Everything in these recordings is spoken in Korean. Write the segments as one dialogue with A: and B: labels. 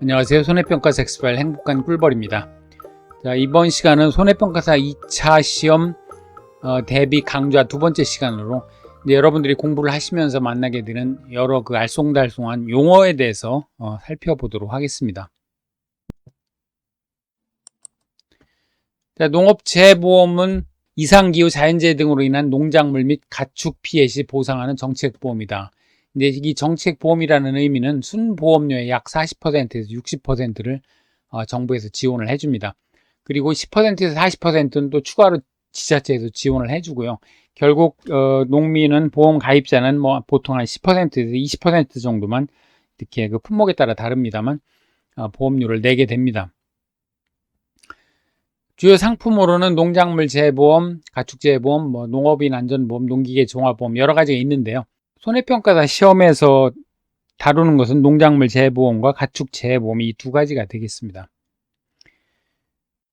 A: 안녕하세요. 손해평가사 엑스파일 행복한 꿀벌입니다. 자, 이번 시간은 손해평가사 2차 시험 어, 대비 강좌 두 번째 시간으로 이제 여러분들이 공부를 하시면서 만나게 되는 여러 그 알쏭달쏭한 용어에 대해서 어, 살펴보도록 하겠습니다. 자, 농업재보험은 이상기후 자연재해 등으로 인한 농작물 및 가축 피해 시 보상하는 정책보험이다. 근데 이 정책 보험이라는 의미는 순보험료의 약 40%에서 60%를 어, 정부에서 지원을 해줍니다. 그리고 10%에서 40%는 또 추가로 지자체에서 지원을 해주고요. 결국 어, 농민은 보험 가입자는 뭐 보통 한 10%에서 20% 정도만 이렇게 그 품목에 따라 다릅니다만 어, 보험료를 내게 됩니다. 주요 상품으로는 농작물 재보험, 가축 재보험, 뭐 농업인 안전보험, 농기계 종합보험 여러 가지가 있는데요. 손해평가사 시험에서 다루는 것은 농작물 재보험과 가축 재보험 이 두 가지가 되겠습니다.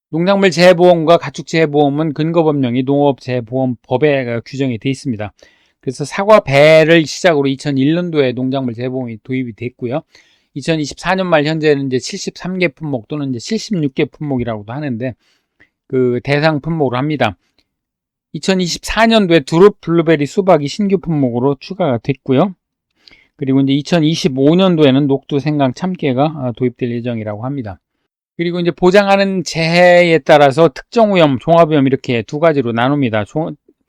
A: 농작물 재보험과 가축 재보험은 근거법령이 농업재보험법에 규정이 되어 있습니다. 그래서 사과 배를 시작으로 2001년도에 농작물 재보험이 도입이 됐고요. 2024년 말 현재는 이제 73개 품목 또는 이제 76개 품목이라고도 하는데 그 대상 품목으로 합니다. 2024년도에 두릅, 블루베리, 수박이 신규 품목으로 추가가 됐고요. 그리고 이제 2025년도에는 녹두, 생강, 참깨가 도입될 예정이라고 합니다. 그리고 이제 보장하는 재해에 따라서 특정 위험, 종합 위험 이렇게 두 가지로 나눕니다.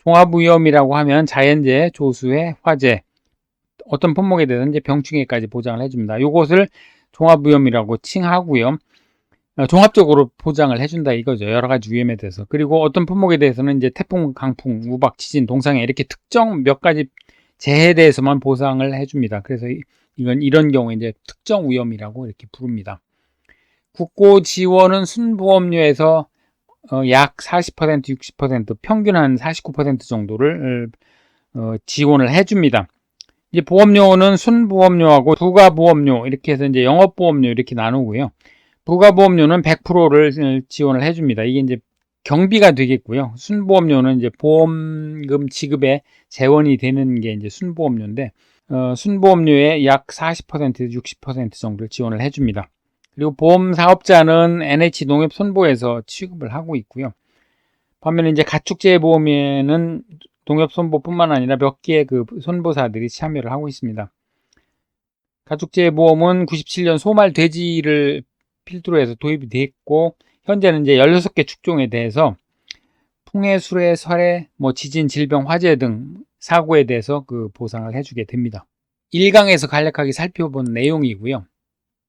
A: 종합위험이라고 하면 자연재해, 조수해, 화재 어떤 품목에 대해서 이제 병충해까지 보장을 해줍니다. 이것을 종합 위험이라고 칭하고요. 어, 종합적으로 보장을 해준다 이거죠. 여러 가지 위험에 대해서. 그리고 어떤 품목에 대해서는 이제 태풍, 강풍, 우박, 지진, 동상해 이렇게 특정 몇 가지 재해에 대해서만 보상을 해줍니다. 그래서 이건 이런 경우에 이제 특정 위험이라고 이렇게 부릅니다. 국고 지원은 순보험료에서 어, 약 40%, 60% 평균 한 49% 정도를 어, 지원을 해줍니다. 이제 보험료는 순보험료하고 부가보험료 이렇게 해서 이제 영업보험료 이렇게 나누고요. 부가보험료는 100%를 지원을 해줍니다. 이게 이제 경비가 되겠고요. 순보험료는 이제 보험금 지급에 재원이 되는 게 이제 순보험료인데, 어, 순보험료의 약 40%에서 60% 정도를 지원을 해줍니다. 그리고 보험 사업자는 NH 농협 손보에서 취급을 하고 있고요. 반면에 이제 가축재해 보험에는 농협 손보뿐만 아니라 몇 개의 그 손보사들이 참여를 하고 있습니다. 가축재해 보험은 97년 소말 돼지를 필두로 해서 도입이 됐고 현재는 이제 16개 축종에 대해서 풍해, 수해, 설해, 뭐 지진, 질병, 화재 등 사고에 대해서 그 보상을 해주게 됩니다. 1강에서 간략하게 살펴본 내용이고요.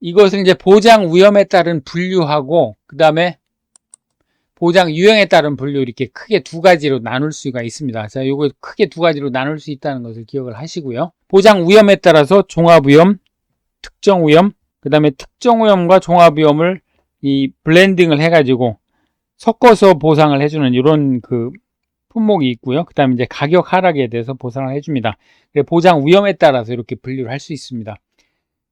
A: 이것을 이제 보장 위험에 따른 분류하고 그 다음에 보장 유형에 따른 분류 이렇게 크게 두 가지로 나눌 수가 있습니다. 자, 요거 크게 두 가지로 나눌 수 있다는 것을 기억을 하시고요. 보장 위험에 따라서 종합 위험, 특정 위험, 그 다음에 특정 위험과 종합 위험을 이 블렌딩을 해가지고 섞어서 보상을 해주는 이런 그 품목이 있고요. 그 다음에 이제 가격 하락에 대해서 보상을 해줍니다. 보장 위험에 따라서 이렇게 분류를 할 수 있습니다.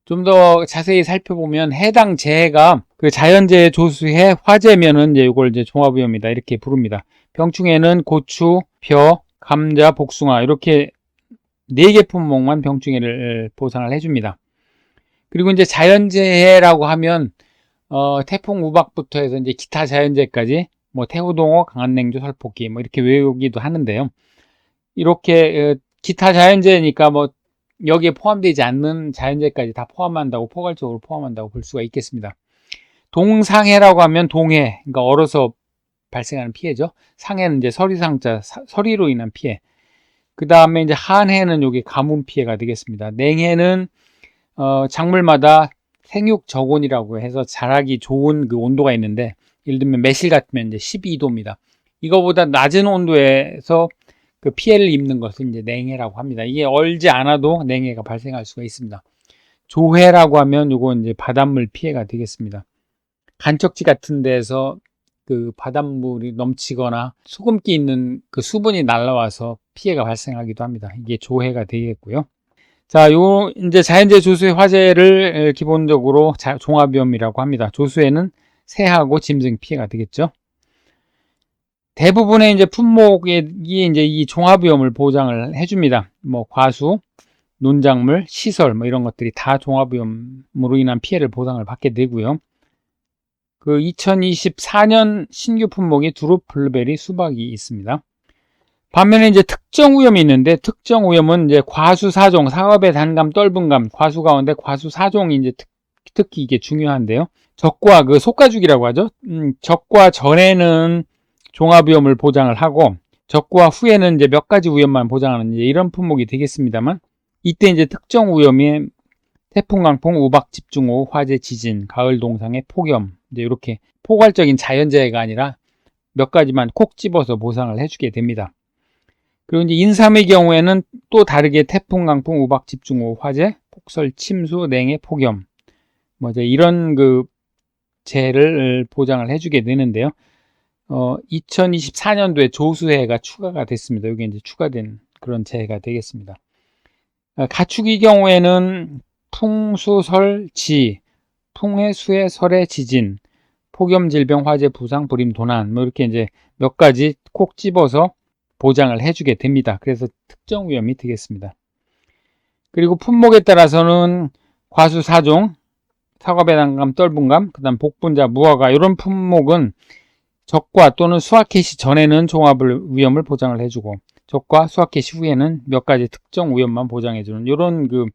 A: 좀 더 자세히 살펴보면 해당 재해가 그 자연재해 조수해 화재면은 이제 이걸 이제 종합위험이다 이렇게 부릅니다. 병충해는 고추, 벼, 감자, 복숭아 이렇게 네 개 품목만 병충해를 보상을 해줍니다. 그리고 이제 자연재해라고 하면 어, 태풍 우박부터 해서 이제 기타 자연재해까지 뭐 태우동호, 강한냉조, 설폭기 뭐 이렇게 외우기도 하는데요. 이렇게 어, 기타 자연재해니까 뭐 여기에 포함되지 않는 자연재해까지 다 포함한다고 포괄적으로 포함한다고 볼 수가 있겠습니다. 동상해라고 하면 동해, 그러니까 얼어서 발생하는 피해죠. 상해는 이제 서리상자, 서리로 인한 피해. 그 다음에 이제 한해는 여기 가뭄 피해가 되겠습니다. 냉해는 어, 작물마다 생육 저온이라고 해서 자라기 좋은 그 온도가 있는데 예를 들면 매실 같으면 이제 12도입니다. 이거보다 낮은 온도에서 그 피해를 입는 것을 이제 냉해라고 합니다. 이게 얼지 않아도 냉해가 발생할 수가 있습니다. 조해라고 하면 요거 이제 바닷물 피해가 되겠습니다. 간척지 같은 데서 그 바닷물이 넘치거나 수금기 있는 그 수분이 날라와서 피해가 발생하기도 합니다. 이게 조해가 되겠고요. 자, 요 이제 자연재해 조수의 화재를 기본적으로 종합위험이라고 합니다. 조수에는 새하고 짐승 피해가 되겠죠. 대부분의 이제 품목이 이제 이 종합위험을 보장을 해줍니다. 뭐 과수, 논작물, 시설 뭐 이런 것들이 다 종합위험으로 인한 피해를 보상을 받게 되고요. 그 2024년 신규 품목이 두릅, 블루베리, 수박이 있습니다. 반면에 이제 특정 오염이 있는데 특정 오염은 이제 과수 사종, 사업의 단감, 떫은감, 과수 가운데 과수 사종이 이제 특, 특히 이게 중요한데요. 적과 그 속가죽이라고 하죠. 음, 적과 전에는 종합 위험을 보장을 하고 적과 후에는 이제 몇 가지 위험만 보장하는 이제 이런 품목이 되겠습니다만 이때 이제 특정 오염이 태풍, 강풍, 우박, 집중호우, 화재, 지진, 가을 동상의 폭염 이제 이렇게 포괄적인 자연재해가 아니라 몇 가지만 콕 집어서 보상을 해주게 됩니다. 그리고 이제 인삼의 경우에는 또 다르게 태풍, 강풍, 우박, 집중호우, 화재, 폭설, 침수, 냉해, 폭염 뭐 이제 이런 그 재해를 보장을 해주게 되는데요. 어, 2024년도에 조수해가 추가가 됐습니다. 여기 이제 추가된 그런 재해가 되겠습니다. 어, 가축의 경우에는 풍수 설, 지, 풍해, 수해, 설해, 지진, 폭염, 질병, 화재, 부상, 불임, 도난 뭐 이렇게 이제 몇 가지 콕 집어서 보장을 해주게 됩니다. 그래서 특정 위험이 되겠습니다. 그리고 품목에 따라서는 과수 사종, 사과배당감, 떫은감, 그 다음 복분자, 무화과 이런 품목은 적과 또는 수확 개시 전에는 종합을 위험을 보장을 해주고 적과 수확 개시 후에는 몇 가지 특정 위험만 보장해주는 이런 그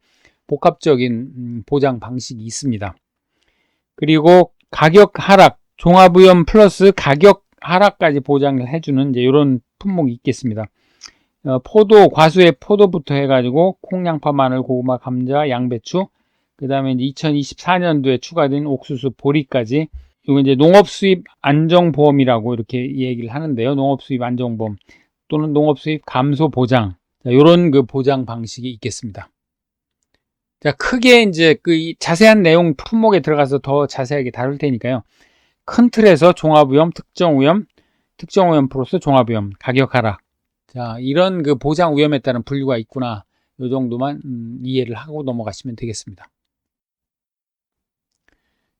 A: 복합적인 음, 보장 방식이 있습니다. 그리고 가격 하락, 종합위험 플러스 가격 하락까지 보장을 해주는 이제 이런 품목이 있겠습니다. 어, 포도, 과수의 포도부터 해가지고 콩, 양파, 마늘, 고구마, 감자, 양배추, 그 다음에 이제 2024년도에 추가된 옥수수, 보리까지 이거 이제 농업 수입 안정보험이라고 이렇게 얘기를 하는데요. 농업 수입 안정보험 또는 농업 수입 감소 보장 이런 그 보장 방식이 있겠습니다. 자, 크게 이제 그 자세한 내용 품목에 들어가서 더 자세하게 다룰 테니까요. 큰 틀에서 종합위험, 특정위험, 특정위험 플러스 종합위험, 가격 하락. 자, 이런 그 보장 위험에 따른 분류가 있구나. 이 정도만 음, 이해를 하고 넘어가시면 되겠습니다.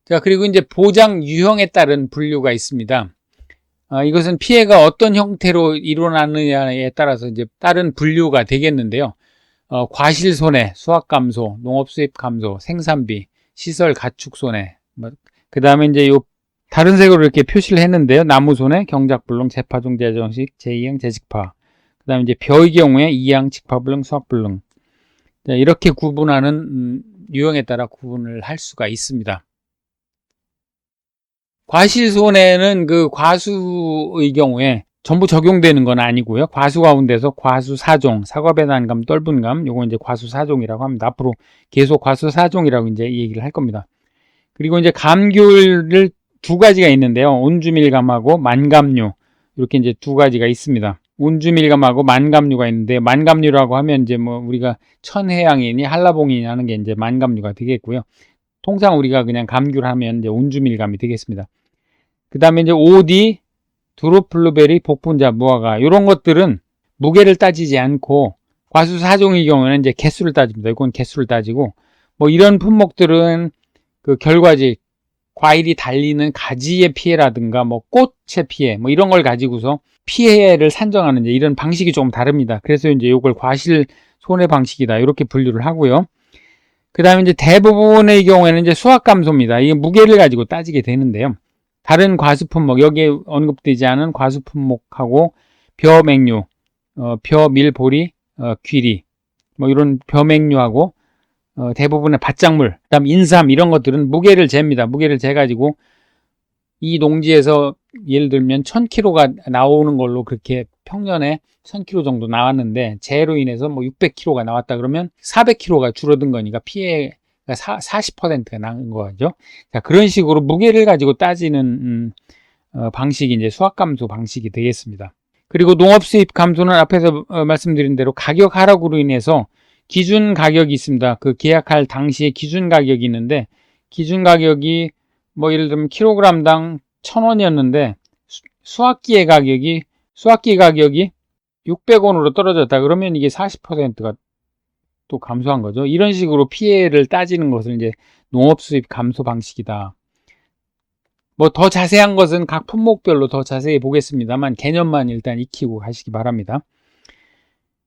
A: 자, 그리고 이제 보장 유형에 따른 분류가 있습니다. 아, 이것은 피해가 어떤 형태로 일어나느냐에 따라서 이제 다른 분류가 되겠는데요. 어, 과실 손해, 수확 감소, 농업 수입 감소, 생산비, 시설 가축 손해, 뭐, 그 다음에 이제 요 다른 색으로 이렇게 표시를 했는데요. 나무 손해, 경작 불능, 재파종, 재정식, 재이행, 재직파. 그 다음에 이제 벼의 경우에 이양, 직파 불능, 수확 불능. 이렇게 구분하는 음, 유형에 따라 구분을 할 수가 있습니다. 과실손해는 그 과수의 경우에 전부 적용되는 건 아니고요. 과수 가운데서 과수 사종, 사과배단감, 떫은감, 요거 이제 과수 사종이라고 합니다. 앞으로 계속 과수 사종이라고 이제 얘기를 할 겁니다. 그리고 이제 감귤을 두 가지가 있는데요. 온주밀감하고 만감류 이렇게 이제 두 가지가 있습니다. 온주밀감하고 만감류가 있는데 만감류라고 하면 이제 뭐 우리가 천혜향이니 한라봉이니 하는 게 이제 만감류가 되겠고요. 통상 우리가 그냥 감귤 하면 이제 온주밀감이 되겠습니다. 그 다음에 이제 오디, 드로플루베리, 복분자, 무화과 이런 것들은 무게를 따지지 않고 과수 사종의 경우에는 이제 개수를 따집니다. 이건 개수를 따지고 뭐 이런 품목들은 그 결과지 과일이 달리는 가지의 피해라든가 뭐 꽃의 피해 뭐 이런 걸 가지고서 피해를 산정하는 이런 방식이 조금 다릅니다. 그래서 이제 이걸 과실 손해 방식이다 이렇게 분류를 하고요. 그 다음에 이제 대부분의 경우에는 이제 수학 감소입니다. 이게 무게를 가지고 따지게 되는데요. 다른 과수 품목 여기에 언급되지 않은 과수 품목하고 벼 맹류, 어, 벼 밀보리, 어, 귀리 뭐 이런 벼 맹류하고 어, 대부분의 밭작물, 그다음 인삼 이런 것들은 무게를 잽니다. 무게를 재 가지고 이 농지에서 예를 들면 1000kg가 나오는 걸로 그렇게 평년에 1000kg 정도 나왔는데 재해로 인해서 뭐 600kg가 나왔다 그러면 400kg가 줄어든 거니까 피해 가 40%가 난 거죠. 자, 그런 식으로 무게를 가지고 따지는 음, 어, 방식이 이제 수학 감소 방식이 되겠습니다. 그리고 농업 수입 감소는 앞에서 어, 말씀드린 대로 가격 하락으로 인해서 기준 가격이 있습니다. 그 계약할 당시에 기준 가격이 있는데 기준 가격이 뭐 예를 들면 킬로그램당 1000원이었는데 수확기의 가격이 수확기 가격이 600원으로 떨어졌다 그러면 이게 40%가 또 감소한 거죠. 이런 식으로 피해를 따지는 것을 이제 농업 수입 감소 방식이다. 뭐 더 자세한 것은 각 품목별로 더 자세히 보겠습니다만 개념만 일단 익히고 가시기 바랍니다.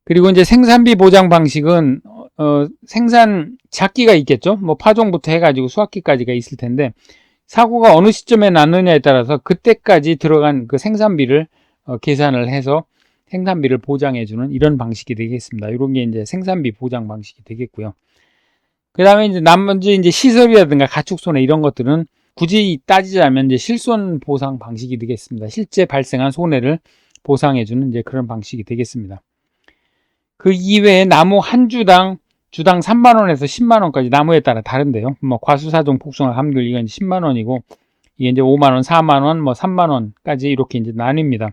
A: 그리고 이제 생산비 보장 방식은 어, 생산 작기가 있겠죠. 뭐 파종부터 해가지고 수확기까지가 있을 텐데 사고가 어느 시점에 났느냐에 따라서 그때까지 들어간 그 생산비를 어, 계산을 해서 생산비를 보장해주는 이런 방식이 되겠습니다. 이런 게 이제 생산비 보장 방식이 되겠고요. 그 다음에 이제 나머지 이제 시설이라든가 가축손해 이런 것들은 굳이 따지자면 이제 실손 보상 방식이 되겠습니다. 실제 발생한 손해를 보상해주는 이제 그런 방식이 되겠습니다. 그 이외에 나무 한 주당 주당 3만 원에서 10만 원까지 나무에 따라 다른데요. 뭐 과수사종 폭성화 감귤 이건 10만 원이고 이게 이제 5만 원, 4만 원, 뭐 3만 원까지 이렇게 이제 나뉩니다.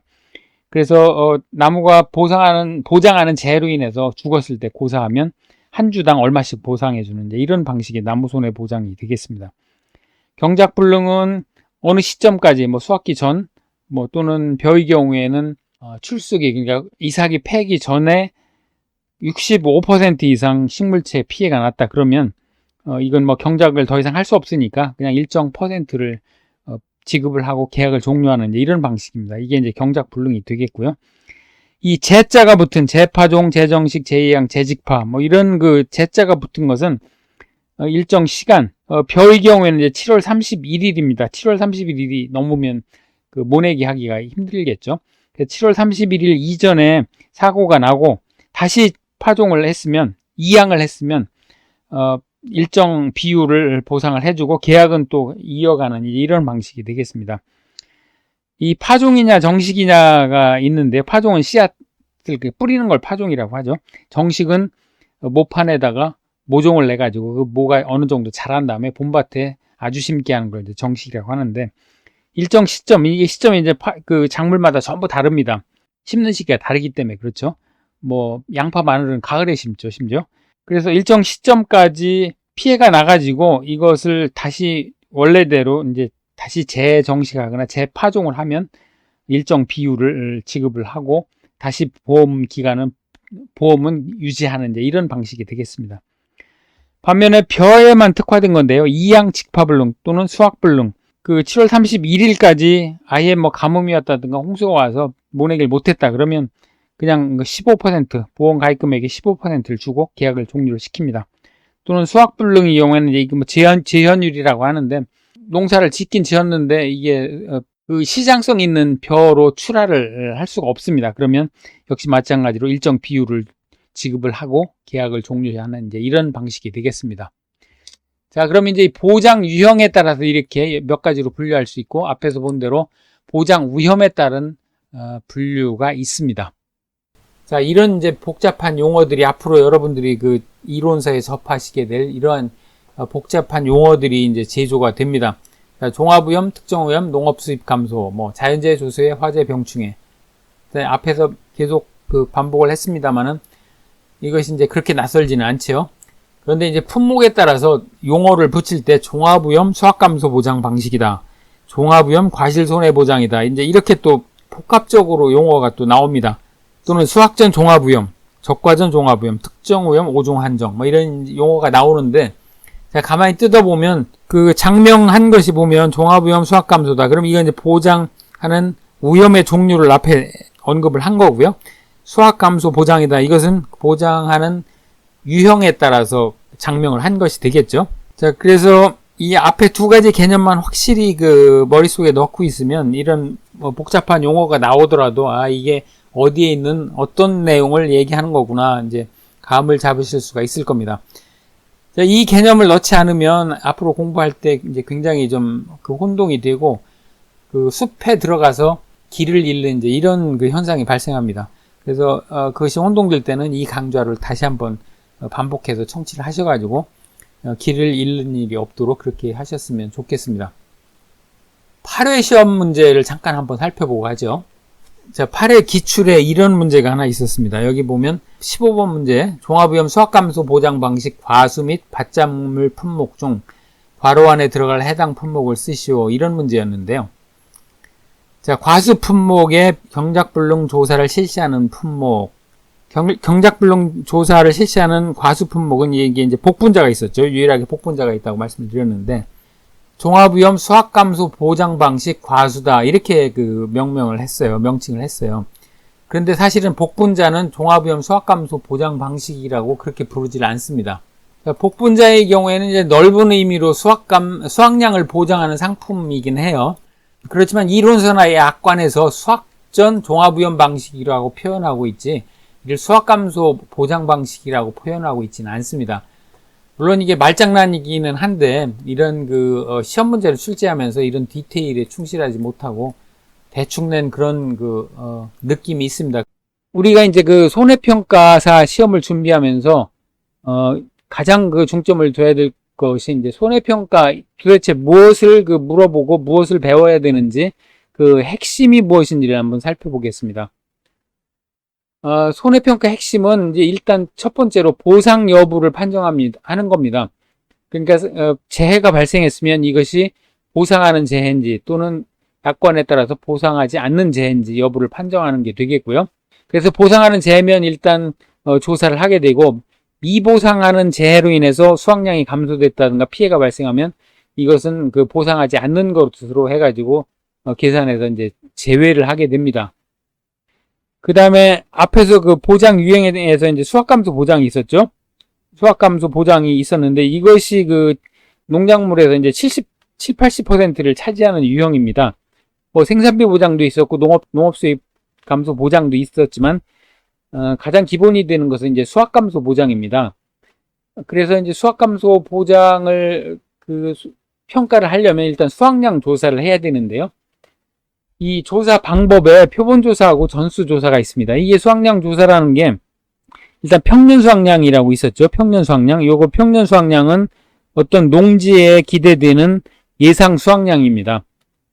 A: 그래서 어, 나무가 보상하는 보장하는 재해로 인해서 죽었을 때 고사하면 한 주당 얼마씩 보상해 주는 이제 이런 방식의 나무 손해 보장이 되겠습니다. 경작 불능은 어느 시점까지 뭐 수확기 전 뭐 또는 벼의 경우에는 어, 출수기 그러니까 이삭이 패기 전에 65% 이상 식물체 피해가 났다 그러면 어, 이건 뭐 경작을 더 이상 할 수 없으니까 그냥 일정 퍼센트를 어, 지급을 하고 계약을 종료하는 이런 방식입니다. 이게 이제 경작 불능이 되겠고요. 이 재자가 붙은 재파종, 재정식, 재예양, 재직파 뭐 이런 그 재자가 붙은 것은 어, 일정 시간 어, 벼의 경우에는 이제 7월 31일입니다. 7월 31일이 넘으면 그 모내기 하기가 힘들겠죠. 7월 31일 이전에 사고가 나고 다시 파종을 했으면 이양을 했으면 어, 일정 비율을 보상을 해주고 계약은 또 이어가는 이런 방식이 되겠습니다. 이 파종이냐 정식이냐가 있는데 파종은 씨앗을 뿌리는 걸 파종이라고 하죠. 정식은 모판에다가 모종을 내 가지고 그 모가 어느 정도 자란 다음에 봄밭에 아주 심게 하는 걸 이제 정식이라고 하는데 일정 시점 이게 시점이 이제 파, 그 작물마다 전부 다릅니다. 심는 시기가 다르기 때문에 그렇죠. 뭐 양파 마늘은 가을에 심죠 심지어. 그래서 일정 시점까지 피해가 나가지고 이것을 다시 원래대로 이제 다시 재정식하거나 재파종을 하면 일정 비율을 지급을 하고 다시 보험 기간은 보험은 유지하는 이제 이런 방식이 되겠습니다. 반면에 벼에만 특화된 건데요. 이양 직파불능 또는 수확불능 그 7월 31일까지 아예 뭐 가뭄이었다든가 홍수가 와서 모내기를 못했다 그러면 그냥 15% 보험 가입 금액의 15%를 주고 계약을 종료를 시킵니다. 또는 수확불능의 경우에는 이게 뭐 재현 재현율이라고 하는데 농사를 짓긴 지었는데 이게 어, 그 시장성 있는 벼로 출하를 할 수가 없습니다. 그러면 역시 마찬가지로 일정 비율을 지급을 하고 계약을 종료하는 이제 이런 방식이 되겠습니다. 자, 그럼 이제 보장 유형에 따라서 이렇게 몇 가지로 분류할 수 있고 앞에서 본 대로 보장 위험에 따른 어, 분류가 있습니다. 자, 이런 이제 복잡한 용어들이 앞으로 여러분들이 그 이론서에 접하시게 될 이러한 어, 복잡한 용어들이 이제 제조가 됩니다. 자, 종합오염, 특정오염, 농업 수입 감소, 뭐 자연재해 조소에 화재 병충해. 앞에서 계속 그 반복을 했습니다만은 이것이 이제 그렇게 낯설지는 않지요. 그런데 이제 품목에 따라서 용어를 붙일 때 종합오염 수확 감소 보장 방식이다. 종합오염 과실 손해 보장이다. 이제 이렇게 또 복합적으로 용어가 또 나옵니다. 또는 수확전 종합오염, 적과전 종합오염, 특정오염, 오종 한정 뭐 이런 용어가 나오는데 자 가만히 뜯어보면 그 장명한 것이 보면 종합오염 수확감소다. 그럼 이건 이제 보장하는 오염의 종류를 앞에 언급을 한 거고요. 수확감소 보장이다. 이것은 보장하는 유형에 따라서 장명을 한 것이 되겠죠. 자, 그래서 이 앞에 두 가지 개념만 확실히 그 머릿속에 넣고 있으면 이런 뭐 복잡한 용어가 나오더라도 아, 이게 어디에 있는 어떤 내용을 얘기하는 거구나. 이제 감을 잡으실 수가 있을 겁니다. 자, 이 개념을 넣지 않으면 앞으로 공부할 때 이제 굉장히 좀 그 혼동이 되고 그 숲에 들어가서 길을 잃는 이제 이런 그 현상이 발생합니다. 그래서 어, 그것이 혼동될 때는 이 강좌를 다시 한번 어, 반복해서 청취를 하셔가지고 어, 길을 잃는 일이 없도록 그렇게 하셨으면 좋겠습니다. 8회 시험 문제를 잠깐 한번 살펴보고 하죠. 자, 8회 기출에 이런 문제가 하나 있었습니다. 여기 보면 15번 문제 종합위험 수학감소 보장 방식 과수 및 밭작물 품목 중 괄호 안에 들어갈 해당 품목을 쓰시오 이런 문제였는데요. 자, 과수 품목의 경작불능 조사를 실시하는 품목 경, 작불능 조사를 실시하는 과수 품목은 이게 이제 복분자가 있었죠. 유일하게 복분자가 있다고 말씀을 드렸는데 종합위험 수학감소 보장 방식 과수다 이렇게 그 명명을 했어요. 명칭을 했어요. 그런데 사실은 복분자는 종합위험 수학감소 보장 방식이라고 그렇게 부르질 않습니다. 그러니까 복분자의 경우에는 이제 넓은 의미로 수학감, 수학량을 보장하는 상품이긴 해요. 그렇지만 이론서나 약관에서 수학전 종합위험 방식이라고 표현하고 있지, 이를 수학감소 보장 방식이라고 표현하고 있지는 않습니다. 물론 이게 말장난이기는 한데, 이런 그, 어, 시험 문제를 출제하면서 이런 디테일에 충실하지 못하고, 대충 낸 그런 그, 어, 느낌이 있습니다. 우리가 이제 그 손해평가사 시험을 준비하면서, 어, 가장 그 중점을 둬야 될 것이 이제 손해평가 도대체 무엇을 그 물어보고 무엇을 배워야 되는지 그 핵심이 무엇인지를 한번 살펴보겠습니다. 어, 손해평가 핵심은 이제 일단 첫 번째로 보상 여부를 판정합니다. 하는 겁니다. 그러니까 어, 재해가 발생했으면 이것이 보상하는 재해인지 또는 약관에 따라서 보상하지 않는 재해인지 여부를 판정하는 게 되겠고요. 그래서 보상하는 재해면 일단 어, 조사를 하게 되고 미보상하는 재해로 인해서 수확량이 감소됐다든가 피해가 발생하면 이것은 그 보상하지 않는 것으로 해가지고 어, 계산해서 이제 제외를 하게 됩니다. 그 다음에 앞에서 그 보장 유형에 대해서 이제 수확감소 보장이 있었죠. 수확감소 보장이 있었는데 이것이 그 농작물에서 이제 70, 7, 80%를 차지하는 유형입니다. 뭐 생산비 보장도 있었고 농업, 농업 수입 감소 보장도 있었지만 어, 가장 기본이 되는 것은 이제 수확 감소 보장입니다. 그래서 이제 수확 감소 보장을 그 수, 평가를 하려면 일단 수확량 조사를 해야 되는데요. 이 조사 방법에 표본 조사하고 전수 조사가 있습니다. 이게 수확량 조사라는 게 일단 평년 수확량이라고 있었죠. 평년 수확량. 요거 평년 수확량은 어떤 농지에 기대되는 예상 수확량입니다.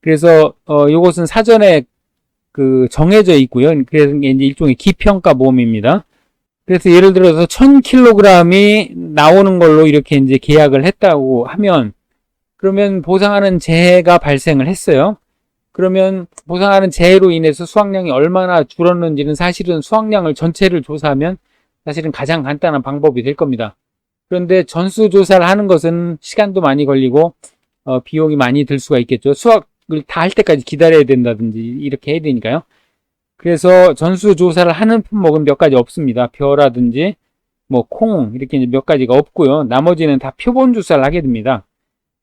A: 그래서 어 요것은 사전에 그 정해져 있고요. 그래서 이제 일종의 기평가 보험입니다. 그래서 예를 들어서 1000kg이 나오는 걸로 이렇게 이제 계약을 했다고 하면 그러면 보상하는 재해가 발생을 했어요. 그러면 보상하는 재해로 인해서 수확량이 얼마나 줄었는지는 사실은 수확량을 전체를 조사하면 사실은 가장 간단한 방법이 될 겁니다. 그런데 전수 조사를 하는 것은 시간도 많이 걸리고 어, 비용이 많이 들 수가 있겠죠. 수확을 다 할 때까지 기다려야 된다든지 이렇게 해야 되니까요. 그래서 전수 조사를 하는 품목은 몇 가지 없습니다. 벼라든지 뭐 콩 이렇게 몇 가지가 없고요. 나머지는 다 표본 조사를 하게 됩니다.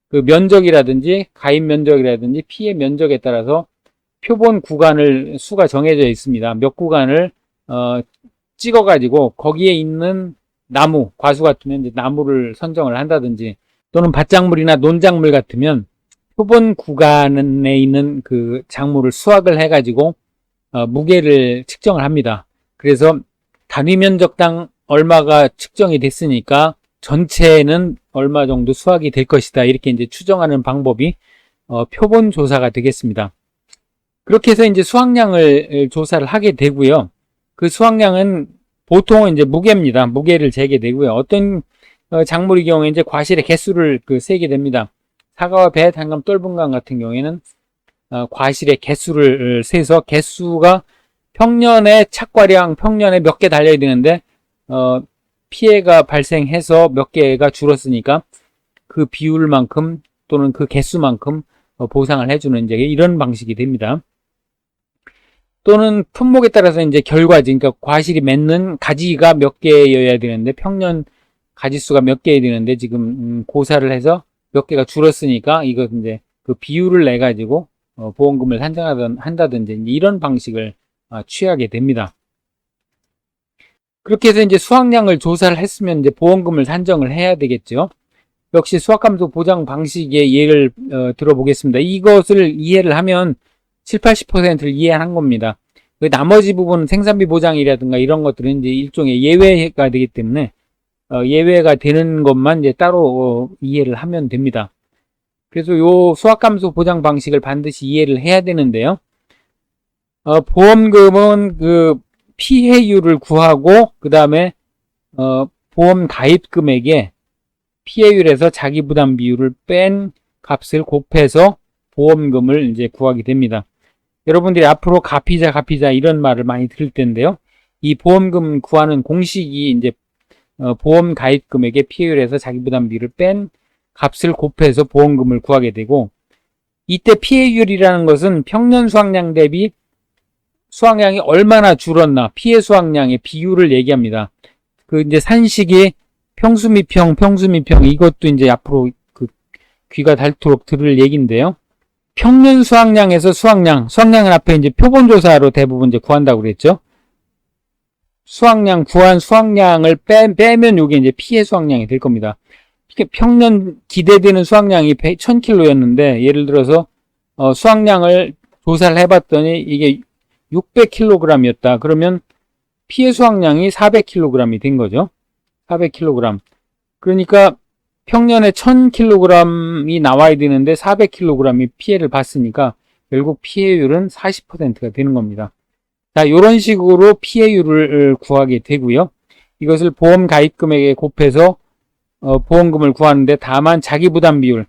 A: 그 면적이라든지 가입 면적이라든지 피해 면적에 따라서 표본 구간을 수가 정해져 있습니다. 몇 구간을 어, 찍어가지고 거기에 있는 나무, 과수 같으면 이제 나무를 선정을 한다든지 또는 밭작물이나 논작물 같으면 표본 구간에 있는 그 작물을 수확을 해가지고 어, 무게를 측정을 합니다. 그래서 단위 면적당 얼마가 측정이 됐으니까 전체는 얼마 정도 수확이 될 것이다. 이렇게 이제 추정하는 방법이 어, 표본 조사가 되겠습니다. 그렇게 해서 이제 수확량을 조사를 하게 되고요. 그 수확량은 보통은 이제 무게입니다. 무게를 재게 되고요. 어떤 어, 작물의 경우에 이제 과실의 개수를 그 세게 됩니다. 사과와 배, 단감, 똘분감 같은 경우에는 어, 과실의 개수를 세서 개수가 평년에 착과량 평년에 몇 개 달려야 되는데 어, 피해가 발생해서 몇 개가 줄었으니까 그 비율만큼 또는 그 개수만큼 어, 보상을 해주는 이제 이런 방식이 됩니다. 또는 품목에 따라서 이제 결과지, 그러니까 과실이 맺는 가지가 몇 개여야 되는데 평년 가지수가 몇 개여야 되는데 지금 음, 고사를 해서 몇 개가 줄었으니까 이거 이제 그 비율을 내 가지고 어, 보험금을 산정하든 한다든지 이런 방식을 어, 취하게 됩니다. 그렇게 해서 이제 수확량을 조사를 했으면 이제 보험금을 산정을 해야 되겠죠. 역시 수확감소 보장 방식의 예를 어, 들어보겠습니다. 이것을 이해를 하면 7, 80%를 이해한 겁니다. 그 나머지 부분은 생산비 보장이라든가 이런 것들은 이제 일종의 예외가 되기 때문에 어, 예외가 되는 것만 이제 따로 어, 이해를 하면 됩니다. 그래서 요 수확 감소 보장 방식을 반드시 이해를 해야 되는데요. 어, 보험금은 그 피해율을 구하고 그 다음에 어, 보험 가입 금액에 피해율에서 자기 부담 비율을 뺀 값을 곱해서 보험금을 이제 구하게 됩니다. 여러분들이 앞으로 가피자 가피자 이런 말을 많이 들을 텐데요. 이 보험금 구하는 공식이 이제 어, 보험 가입 금액의 피해율에서 자기 부담 비율을 뺀 값을 곱해서 보험금을 구하게 되고 이때 피해율이라는 것은 평년 수확량 대비 수확량이 얼마나 줄었나 피해 수확량의 비율을 얘기합니다. 그 이제 산식이 평수 미평, 평수 미평 이것도 이제 앞으로 그 귀가 닳도록 들을 얘기인데요. 평년 수확량에서 수확량, 수확량은 앞에 이제 표본 조사로 대부분 이제 구한다고 그랬죠. 수확량, 구한 수확량을 빼, 빼면 이게 이제 피해 수확량이 될 겁니다. 평년 기대되는 수확량이 1000kg였는데, 예를 들어서, 어, 수확량을 조사를 해봤더니 이게 600kg이었다. 그러면 피해 수확량이 400kg이 된 거죠. 400kg. 그러니까 평년에 1000kg이 나와야 되는데 400kg이 피해를 봤으니까 결국 피해율은 40%가 되는 겁니다. 자, 이런 식으로 피해율을 구하게 되고요. 이것을 보험 가입 금액에 곱해서 어, 보험금을 구하는데 다만 자기 부담 비율,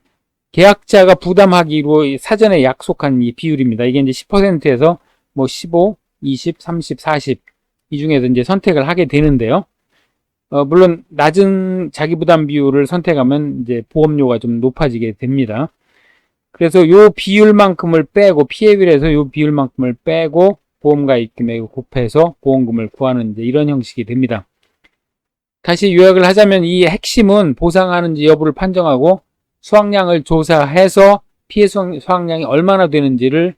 A: 계약자가 부담하기로 사전에 약속한 이 비율입니다. 이게 이제 10%에서 뭐 15, 20, 30, 40 이 중에서 이제 선택을 하게 되는데요. 어, 물론 낮은 자기 부담 비율을 선택하면 이제 보험료가 좀 높아지게 됩니다. 그래서 요 비율만큼을 빼고 피해율에서 요 비율만큼을 빼고 보험가입 금액을 곱해서 보험금을 구하는 이제 이런 형식이 됩니다. 다시 요약을 하자면 이 핵심은 보상하는지 여부를 판정하고 수확량을 조사해서 피해 수확량이 얼마나 되는지를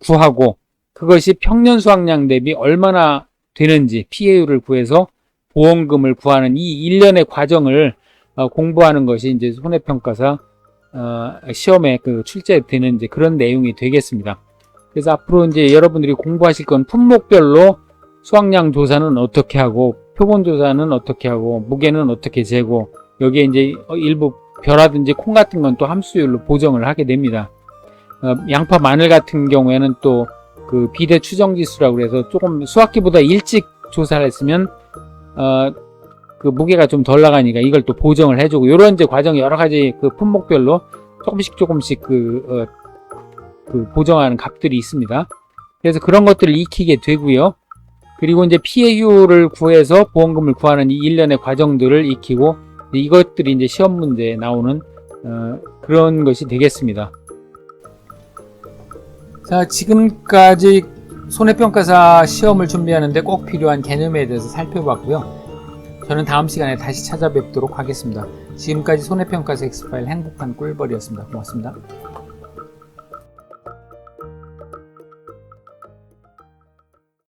A: 구하고 그것이 평년 수확량 대비 얼마나 되는지 피해율을 구해서 보험금을 구하는 이 일련의 과정을 어, 공부하는 것이 이제 손해평가사 어, 시험에 그 출제되는 이제 그런 내용이 되겠습니다. 그래서 앞으로 이제 여러분들이 공부하실 건 품목별로 수확량 조사는 어떻게 하고 표본 조사는 어떻게 하고 무게는 어떻게 재고 여기에 이제 일부 벼라든지 콩 같은 건 또 함수율로 보정을 하게 됩니다. 어, 양파 마늘 같은 경우에는 또 그 비대 추정 지수라고 해서 조금 수확기보다 일찍 조사를 했으면 어, 그 무게가 좀 덜 나가니까 이걸 또 보정을 해주고 이런 이제 과정이 여러 가지 그 품목별로 조금씩 조금씩 그, 어, 그 보정하는 값들이 있습니다. 그래서 그런 것들을 익히게 되고요. 그리고 이제 피해율을 구해서 보험금을 구하는 이 일련의 과정들을 익히고 이것들이 이제 시험 문제에 나오는 어, 그런 것이 되겠습니다. 자, 지금까지 손해평가사 시험을 준비하는데 꼭 필요한 개념에 대해서 살펴봤고요. 저는 다음 시간에 다시 찾아뵙도록 하겠습니다. 지금까지 손해평가사 엑스파일 행복한 꿀벌이었습니다. 고맙습니다.